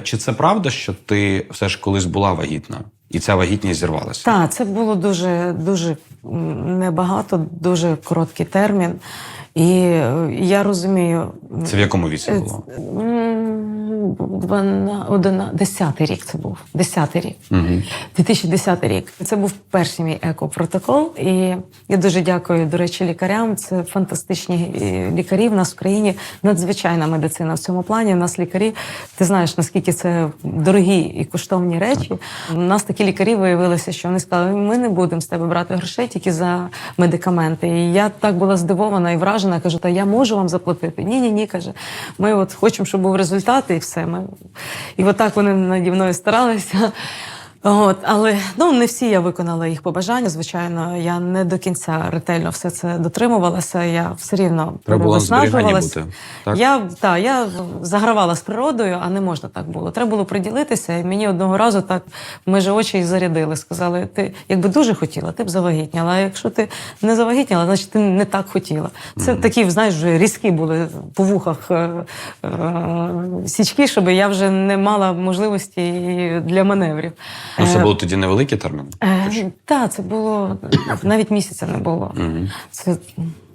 Чи це правда, що ти все ж колись була вагітна, і ця вагітність зірвалася? Так, це було дуже дуже небагато, дуже короткий термін. І е, я розумію, Це в якому віці було? М, двана- десятий рік це був. Десятий рік. Угу. 2010 рік. Це був перший мій екопротокол. І я дуже дякую, до речі, лікарям. Це фантастичні е, лікарі. В нас в країні надзвичайна медицина в цьому плані. У нас лікарі, ти знаєш, наскільки це дорогі і коштовні речі. У нас такі лікарі виявилися, що вони сказали: ми не будемо з тебе брати грошей тільки за медикаменти. І я так була здивована і вражена. Кажу, та я можу вам заплатити. Ні, ні, ні, каже. Ми от хочемо, щоб був результат, і все. Ми... І отак вони наді мною старалися. От, але ну не всі я виконала їх побажання. Звичайно, я не до кінця ретельно все це дотримувалася. Я все рівно Треба було виснажувалася. так? Я та я загравала з природою, а не можна так було. Треба було приділитися. І мені одного разу так межі очі і зарядили. Сказали, ти якби дуже хотіла, ти б завагітняла. А якщо ти не завагітняла, значить ти не так хотіла. Це такі, знаєш, вже різкі були по вухах е, е, січки, щоб я вже не мала можливості для маневрів. Ну, це Е, був тоді невеликий термін. Е, Так, це було навіть місяця не було. Це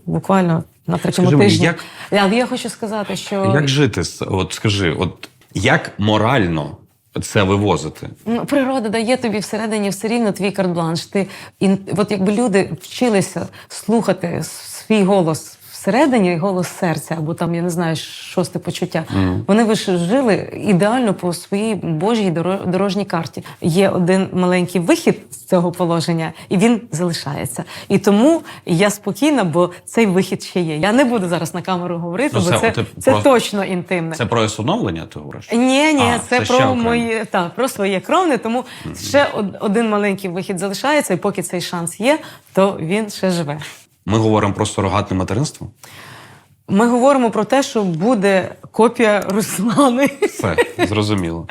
буквально на третьому Скажи мені, тижні. як- Але я хочу сказати, що Як жити? От скажи, от як морально це вивозити? ну, природа дає тобі всередині все рівно твій карт-бланш. Ти і от якби люди вчилися слухати свій голос. Всередині голос серця, або там я не знаю, шосте почуття. Вони би ж жили ідеально по своїй божій дорожній карті. Є один маленький вихід з цього положення, і він залишається. І тому я спокійна, бо цей вихід ще є. Я не буду зараз на камеру говорити, Ну, бо це це, це просто- точно інтимне. Це про усиновлення, ти говориш? Ні, ні, А, це, це про мої так, про своє кровне. Тому ще один маленький вихід залишається, і поки цей шанс є, то він ще живе. Ми говоримо про сурогатне материнство. Ми говоримо про те, що буде копія Руслани. Все зрозуміло.